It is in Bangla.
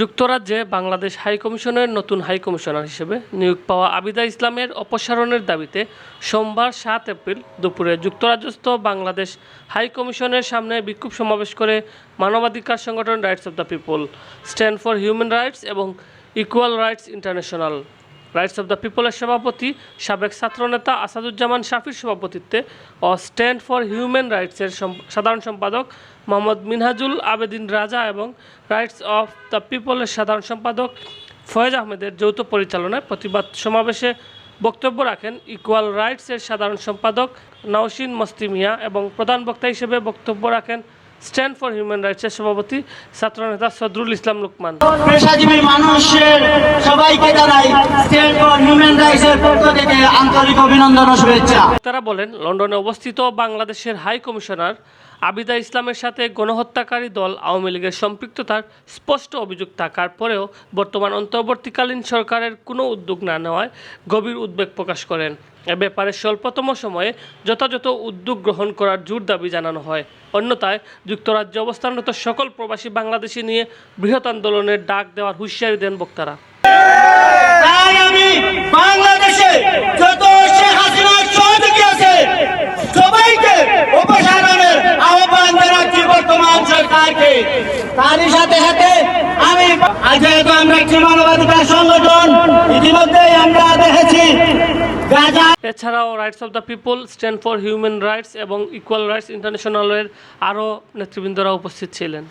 যুক্তরাজ্যে বাংলাদেশ হাইকমিশনের নতুন হাইকমিশনার হিসেবে নিয়োগ পাওয়া আবিদা ইসলামের অপসারণের দাবিতে সোমবার সাত এপ্রিল দুপুরে যুক্তরাজ্যস্থ বাংলাদেশ হাইকমিশনের সামনে বিক্ষোভ সমাবেশ করে মানবাধিকার সংগঠন rights of the people stand for human rights এবং equal rights international. Rights of the পিপলের সভাপতি, সাবেক ছাত্রনেতা আসাদুজ্জামান শাফির সভাপতিত্বে ও স্ট্যান্ড ফর হিউম্যান রাইটসের সাধারণ সম্পাদক মোহাম্মদ মিনহাজুল আবেদিন রাজা এবং রাইটস অফ দ্য পিপলের সাধারণ সম্পাদক ফয়েজ আহমেদের যৌথ পরিচালনায় প্রতিবাদ সমাবেশে বক্তব্য রাখেন ইকুয়াল রাইটসের সাধারণ সম্পাদক নওশিন মস্তিমিয়া এবং প্রধান বক্তা হিসেবে বক্তব্য রাখেন স্ট্যান্ড ফর হিউম্যান রাইটসের সভাপতি, ছাত্রনেতা সদরুল ইসলাম লুকমান। পেশাজীবী মানুষের তারা বলেন, লন্ডনে অবস্থিত বাংলাদেশের হাই কমিশনার আবিদা ইসলামের সাথে গণহত্যাকারী দল আওয়ামী লীগের সম্পৃক্ততার স্পষ্ট অভিযোগ থাকার পরেও বর্তমান অন্তর্বর্তীকালীন সরকারের কোনো উদ্যোগ না নেওয়ায় গভীর উদ্বেগ প্রকাশ করেন। এ ব্যাপারে স্বল্পতম সময়ে যথাযথ উদ্যোগ গ্রহণ করার জোর দাবি জানানো হয়। অন্যথায় যুক্তরাজ্যে অবস্থানরত সকল প্রবাসী বাংলাদেশি নিয়ে বৃহৎ আন্দোলনের ডাক দেওয়ার হুঁশিয়ারি দেন বক্তারা। বাংলাদেশে সবাইকে তারই সাথে আমরা এছাড়াও rights of the people stand for human rights এবং ইকুয়াল রাইটস ইন্টারন্যাশনালের আরও নেতৃবৃন্দরা উপস্থিত ছিলেন।